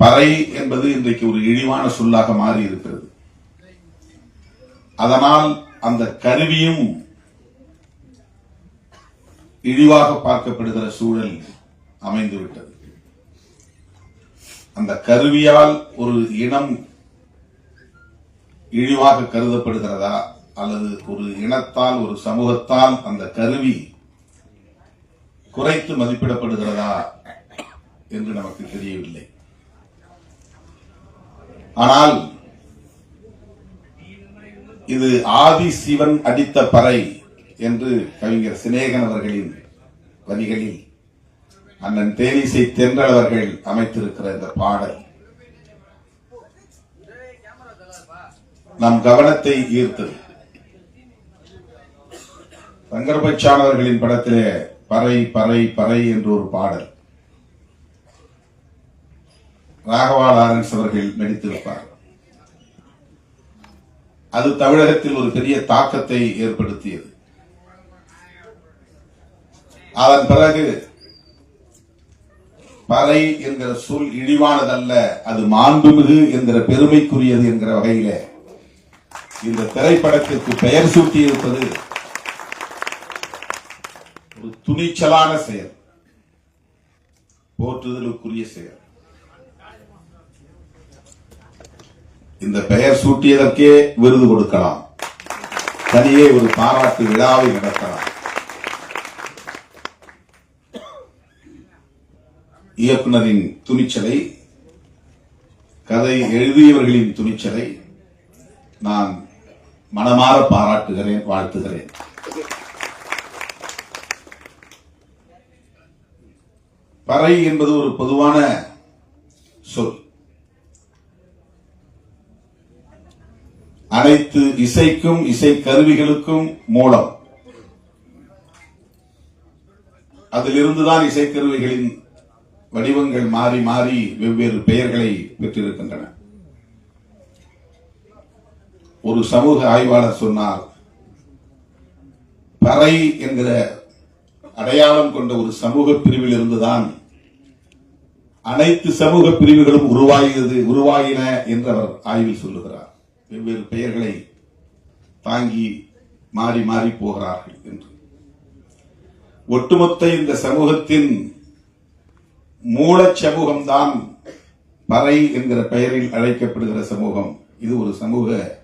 பறை என்பது இன்றைக்கு ஒரு இழிவான சொல்லாக மாறி இருக்கிறது அதனால் அந்த கருவியும் இழிவாக பார்க்கப்படுகிற சூழல் அமைந்துவிட்டது. அந்த கருவியால் ஒரு இனம் இழிவாக கருதப்படுகிறதா அல்லது ஒரு இனத்தால் ஒரு சமூகத்தால் அந்த கருவி குறைத்து மதிப்பிடப்படுகிறதா என்று நமக்கு தெரியவில்லை. ஆனால் இது ஆதி சிவன் அடித்த பறை என்று கவிஞர் சிநேகன் அவர்களின் வரிகளில் அண்ணன் தேனிசை தென்றல் அவர்கள் அமைத்திருக்கிற இந்த பாடல். நம் கவனத்தை ஈர்த்தது. சங்கரபச்சான் அவர்களின் படத்திலே பறை பறை பறை என்று ஒரு பாடல். ராகவா லாரன்ஸ் அவர்கள் நடித்திருப்பார். அது தமிழகத்தில் ஒரு பெரிய தாக்கத்தை ஏற்படுத்தியது. அதன் பிறகு பறை என்கிற சொல் இழிவானதல்ல அது மாண்புமிகு என்கிற பெருமைக்குரியது என்கிற வகையில இந்த திரைப்படத்திற்கு பெயர் சூட்டியிருப்பது ஒரு துணிச்சலான செயல் போற்றுதலுக்குரிய செயல். இந்த பெயர் சூட்டியதற்கே விருது கொடுக்கலாம். தனியே ஒரு பாராட்டு விழாவை நடத்தலாம். இயக்குனரின் துணிச்சலை கதை எழுதியவர்களின் துணிச்சலை நான் மனமாற பாராட்டுகிறேன் வாழ்த்துகிறேன். பறை என்பது ஒரு பொதுவான சொல். அனைத்து இசைக்கும் இசை கருவிகளுக்கும் மூலம். அதிலிருந்துதான் இசைக்கருவிகளின் வடிவங்கள் மாறி மாறி வெவ்வேறு பெயர்களை பெற்றிருக்கின்றன. ஒரு சமூக ஆய்வாளர் சொன்னார் பறை என்கிற அடையாளம் கொண்ட ஒரு சமூக பிரிவில் இருந்துதான் அனைத்து சமூக பிரிவுகளும் உருவாகியது உருவாகின என்று அவர் ஆய்வில் சொல்லுகிறார். வெவ்வேறு பெயர்களை தாங்கி மாறி மாறி போகிறார்கள் என்று. ஒட்டுமொத்த இந்த சமூகத்தின் மூலச் சமூகம்தான் பறை என்கிற பெயரில் அழைக்கப்படுகிற சமூகம். இது ஒரு சமூக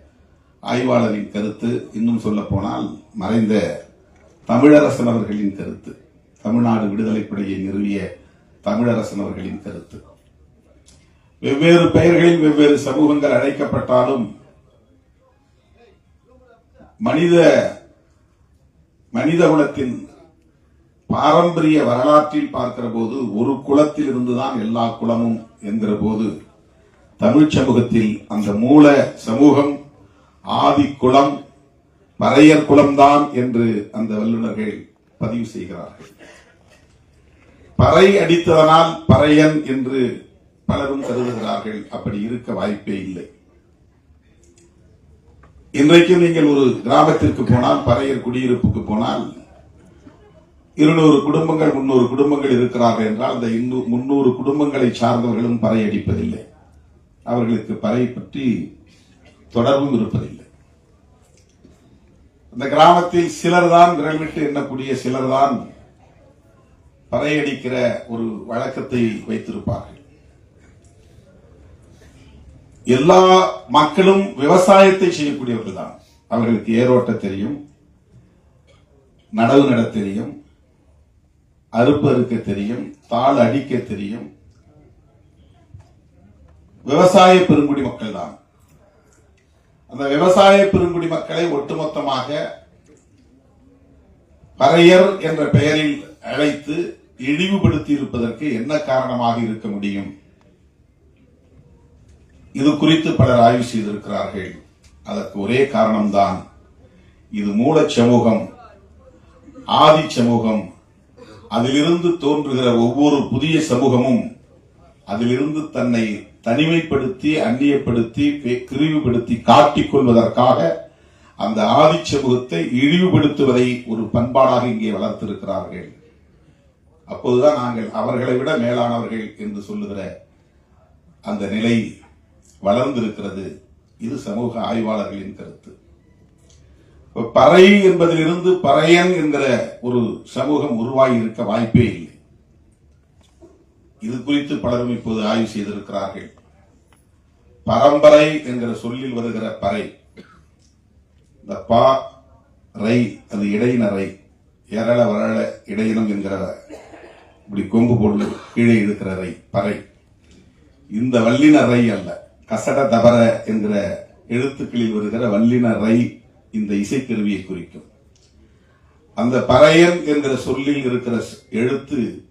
ஆய்வாளரின் கருத்து. இன்னும் சொல்ல போனால் மறைந்த தமிழரசன் அவர்களின் கருத்து. தமிழ்நாடு விடுதலை படையை நிறுவிய தமிழரசன் அவர்களின் கருத்து. வெவ்வேறு பெயர்களில் வெவ்வேறு சமூகங்கள் அழைக்கப்பட்டாலும் மனித மனித குலத்தின் பாரம்பரிய வரலாற்றில் பார்க்கிற போது ஒரு குலத்தில் இருந்துதான் எல்லா குலமும் என்கிற போது தமிழ் சமூகத்தில் அந்த மூல சமூகம் ஆதி குலம் பறையர் குலம்தான் என்று அந்த வல்லுநர்கள் பதிவு செய்கிறார்கள். பறை அடித்ததனால் பறையன் என்று பலரும் கருதுகிறார்கள். அப்படி இருக்க வாய்ப்பே இல்லை. இன்றைக்கு நீங்கள் ஒரு கிராமத்திற்கு போனால் பறையர் குடியிருப்புக்கு போனால் இருநூறு குடும்பங்கள் முன்னூறு குடும்பங்கள் இருக்கிறார்கள் என்றால் அந்த முன்னூறு குடும்பங்களை சார்ந்தவர்களும் பறை அடிப்பதில்லை அவர்களுக்கு பறை பற்றி தொடர்பும் இருப்பதில்லை. அந்த கிராமத்தில் சிலர்தான் விரல் விட்டு எண்ணக்கூடிய சிலர்தான் பறையடிக்கிற ஒரு வழக்கத்தை வைத்திருப்பார்கள். எல்லா மக்களும் விவசாயத்தை செய்யக்கூடியவர்கள் தான் அவர்களுக்கு ஏரோட்ட தெரியும் நடவு நட தெரியும் அறுப்பு அறுக்க தெரியும் தாள் அடிக்க தெரியும். விவசாய பெருங்குடி மக்கள் தான் அந்த விவசாய பெருங்குடி மக்களை ஒட்டுமொத்தமாக பறையர் என்ற பெயரில் அழைத்து இழிவுபடுத்தி இருப்பதற்கு என்ன காரணமாக இருக்க முடியும்? இது குறித்து பலர் ஆய்வு செய்திருக்கிறார்கள். அதற்கு ஒரே காரணம்தான் இது மூலச் சமூகம் ஆதி சமூகம் அதிலிருந்து தோன்றுகிற ஒவ்வொரு புதிய சமூகமும் அதிலிருந்து தன்னை தனிமைப்படுத்தி அந்நியப்படுத்தி பிரிவுபடுத்தி காட்டிக் கொள்வதற்காக அந்த ஆதி சமூகத்தை இழிவுபடுத்துவதை ஒரு பண்பாடாக இங்கே வளர்த்திருக்கிறார்கள். அப்போதுதான் நாங்கள் அவர்களை விட மேலானவர்கள் என்று சொல்லுகிற அந்த நிலை வளர்ந்திருக்கிறது. இது சமூக ஆய்வாளர்களின் கருத்து. பறை என்பதிலிருந்து பறையன் என்கிற ஒரு சமூகம் உருவாகி இருக்க வாய்ப்பே இல்லை. இது குறித்து பலரும் இப்போது ஆய்வு செய்திருக்கிறார்கள். பரம்பரை என்கிற சொல்லில் வருகிற பறை. இந்த பா ரை அது இடையினரை. எரள வரள இடையினம் என்கிற இப்படி கொம்பு பொருள் கீழே இருக்கிற ரை பறை. இந்த வல்லின ரை அல்ல. கசட தபர என்கிற எழுத்துக்களில் வருகிற வல்லின ரை இந்த இசைக்கருவியை குறிக்கும். அந்த பறையன் என்கிற சொல்லில் இருக்கிற எழுத்து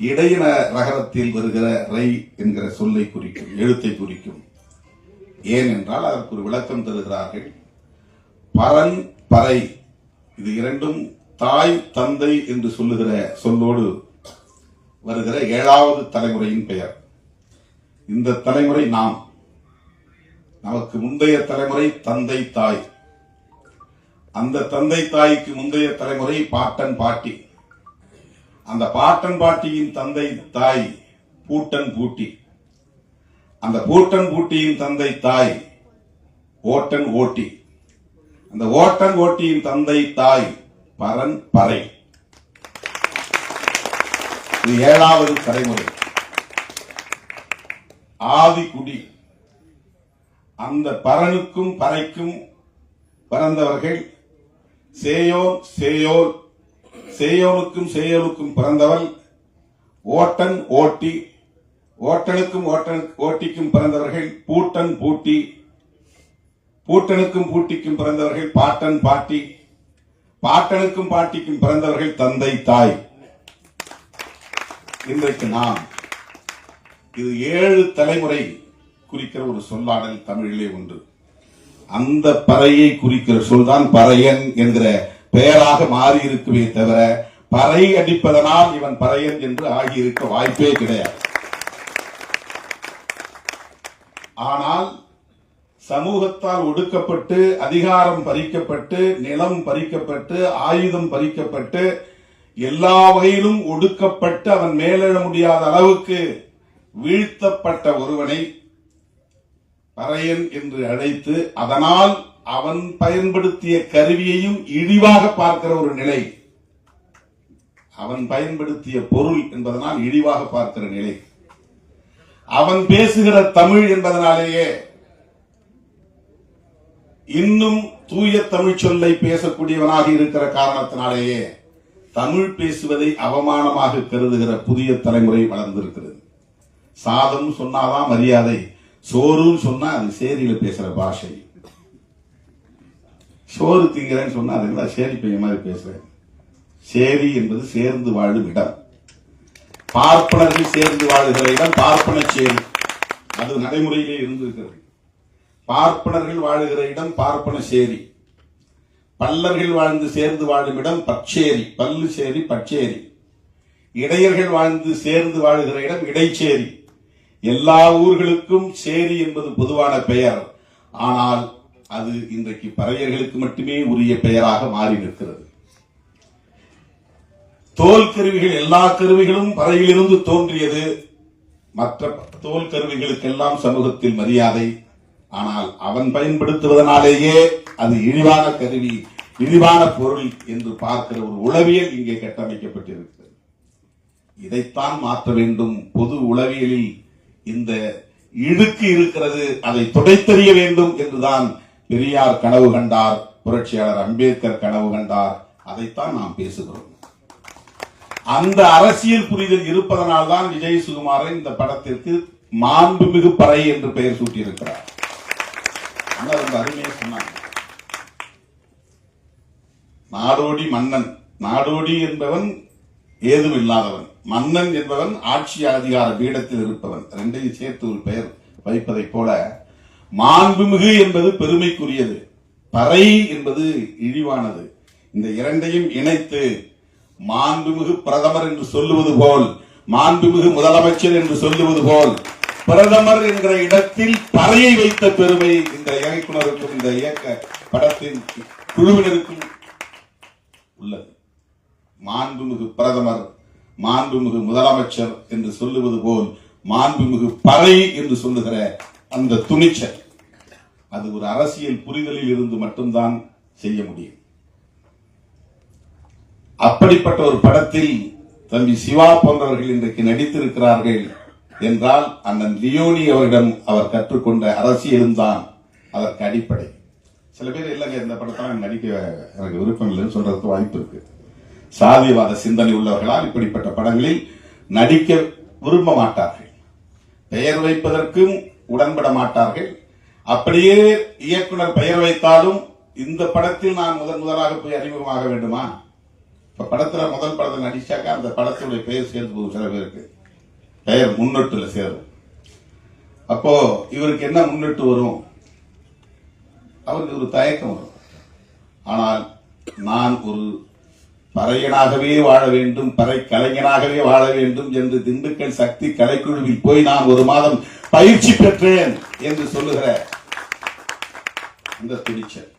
இடையின ரகரத்தில் வருகிற ரை என்கிற சொல்லை குறிக்கும் எழுத்தை குறிக்கும். ஏனென்றால் அதற்கு ஒரு விளக்கம் தருகிறார்கள். பரன் பறை இது இரண்டும் தாய் தந்தை என்று சொல்லுகிற சொல்லோடு வருகிற ஏழாவது தலைமுறையின் பெயர். இந்த தலைமுறை நாம். நமக்கு முந்தைய தலைமுறை தந்தை தாய். அந்த தந்தை தாய்க்கு முந்தைய தலைமுறை பாட்டன் பாட்டி. அந்த பாட்டன் பாட்டியின் தந்தை தாய் பூட்டன் பூட்டி. அந்த பூட்டன் பூட்டியின் தந்தை தாய் ஓட்டன் ஓட்டி. அந்த ஓட்டன் ஓட்டியின் தந்தை தாய் பரன் பறை. இது ஏழாவது தலைமுறை. ஆதிக்குடி. அந்த பரனுக்கும் பறைக்கும் பிறந்தவர்கள் சேயோன் சேயோல் சேயோனுக்கும் சேயோனுக்கும் பிறந்தவள் ஓட்டன் ஓட்டி ஓட்டனுக்கும் ஓட்டன் ஓட்டிக்கும் பிறந்தவர்கள் பூட்டன் பூட்டி பூட்டனுக்கும் பூட்டிக்கும் பிறந்தவர்கள் பாட்டன் பாட்டி பாட்டனுக்கும் பாட்டிக்கும் பிறந்தவர்கள் தந்தை தாய். இன்றைக்கு நாம் இது ஏழு தலைமுறை குறிக்கிற ஒரு சொல்லாடல் தமிழிலே உண்டு. அந்த பறையை குறிக்கிற சொல்தான் பறையன் என்கிற பெயராக மாறி இருக்குமே தவிர பறை அடிப்பதனால் இவன் பறையன் என்று ஆகியிருக்க வாய்ப்பே கிடையாது. ஆனால் சமூகத்தால் ஒடுக்கப்பட்டு அதிகாரம் பறிக்கப்பட்டு நிலம் பறிக்கப்பட்டு ஆயுதம் பறிக்கப்பட்டு எல்லா வகையிலும் ஒடுக்கப்பட்டு அவன் மேலெழ முடியாத அளவுக்கு வீழ்த்தப்பட்ட ஒருவனை பறையன் என்று அழைத்து அதனால் அவன் பயன்படுத்திய கருவியையும் இழிவாக பார்க்கிற ஒரு நிலை. அவன் பயன்படுத்திய பொருள் என்பதனால் இழிவாக பார்க்கிற நிலை. அவன் பேசுகிற தமிழ் என்பதனாலேயே இன்னும் தூய தமிழ் சொல்லை பேசக்கூடியவனாக இருக்கிற காரணத்தினாலேயே தமிழ் பேசுவதை அவமானமாக கருதுகிற புதிய தலைமுறை வளர்ந்திருக்கிறது. சாதம் சொன்னாதான் மரியாதை சோறுன்னு சொன்னா அது சேரியில பேசுற பாஷை. சோறு திங்கிறேன்னு சொன்னா அது சேரி பையன் மாதிரி பேசுறேன் சேரி என்பது சேர்ந்து வாழும் இடம். பார்ப்பனர்கள் சேர்ந்து வாழுகிற இடம் பார்ப்பன சேரி. அது நடைமுறையிலே இருந்திருக்கிறது. பார்ப்பனர்கள் வாழுகிற இடம் பார்ப்பன சேரி. பல்லர்கள் வாழ்ந்து சேர்ந்து வாழும் இடம் பச்சேரி. பல்லு சேரி பச்சேரி. இடையர்கள் வாழ்ந்து சேர்ந்து வாழுகிற இடம் இடைச்சேரி. எல்லா ஊர்களுக்கும் சேரி என்பது பொதுவான பெயர். ஆனால் அது இன்றைக்கு பறையர்களுக்கு மட்டுமே உரிய பெயராக மாறி நிற்கிறது. தோல் கருவிகள் எல்லா கருவிகளும் பறையிலிருந்து தோன்றியது. மற்ற தோல் கருவிகளுக்கெல்லாம் சமூகத்தில் மரியாதை. ஆனால் அவன் பயன்படுத்துவதனாலேயே அது இழிவான கருவி இழிவான பொருள் என்று பார்க்கிற ஒரு உளவியல் இங்கே கட்டமைக்கப்பட்டிருக்கிறது. இதைத்தான் மாற்ற வேண்டும். பொது உளவியலில் இந்த இழுக்கு இருக்கிறது அதை துடைத்தெறிய வேண்டும் என்றுதான் பெரியார் கனவு கண்டார் புரட்சியாளர் அம்பேத்கர் கனவு கண்டார். அதைத்தான் நாம் பேசுகிறோம். அந்த அரசியல் புரிதல் இருப்பதனால் தான் விஜய் சுகுமாரன் இந்த படத்திற்கு மாண்புமிகு பறை என்று பெயர் சூட்டியிருக்கிறார். ஆனா சொன்னாங்க. நாடோடி மன்னன் நாடோடி என்பவன் ஏதும் இல்லாதவன். மன்னன் என்பவன் ஆட்சி அதிகார பீடத்தில் இருப்பவன். ரெண்டையும் சேர்த்து ஒரு பெயர் வைப்பதைப் போல மாண்புமிகு என்பது பெருமைக்குரியது பறை என்பது இழிவானது. இந்த இரண்டையும் இணைத்து மாண்புமிகு பிரதமர் என்று சொல்லுவது போல் மாண்புமிகு முதலமைச்சர் என்று சொல்லுவது போல் பிரதமர் என்கிற இடத்தில் பறையை வைத்த பெருமை இந்த இயக்குனருக்கும் இந்த இயக்க படத்தின் குழுவினருக்கும் உள்ளது. மாண்புமிகு பிரதமர் மாண்புமிகு முதலமைச்சர் என்று சொல்லுவது போல் மாண்புமிகு பறை என்று சொல்லுகிற அந்த துணிச்சல் அது ஒரு அரசியல் புரிதலில் இருந்து மட்டும்தான் செய்ய முடியும். அப்படிப்பட்ட ஒரு படத்தில் தம்பி சிவா போன்றவர்கள் இன்றைக்கு நடித்திருக்கிறார்கள் என்றால் அண்ணன் லியோனி அவரிடம் அவர் கற்றுக்கொண்ட அரசியலும் தான் அதற்கு அடிப்படை. சில பேர் இல்லைங்க இந்த படத்தை நான் நடிக்க எனக்கு விருப்பம் இல்லைன்னு சொல்றதுக்கு வாய்ப்பு இருக்கு. சாதிவாத சிந்தனை உள்ளவர்களால் இப்படிப்பட்ட படங்களில் நடிக்க விரும்ப மாட்டார்கள். பெயர் வைப்பதற்கும் உடன்பட மாட்டார்கள். அப்படியே இயக்குனர் பெயர் வைத்தாலும் இந்த படத்தில் நான் முதன் முதலாக போய் அறிமுகமாக வேண்டுமா? இப்ப படத்துல முதல் படத்தை நடிச்சாக்கா அந்த படத்துடைய பெயர் சேர்ந்து போகும் சில பேருக்கு. பெயர் முன்னொட்டுல சேரும். அப்போ இவருக்கு என்ன முன்னிட்டு வரும்? அவருக்கு ஒரு தயக்கம் வரும். ஆனால் நான் ஒரு பறையனாகவே வாழ வேண்டும் பறை கலைஞனாகவே வாழ வேண்டும் என்று திண்டுக்கல் சக்தி கலைக்குழுவில் போய் நான் ஒரு மாதம் பயிற்சி பெற்றேன் என்று சொல்லுகிற அந்த துணிச்சல்.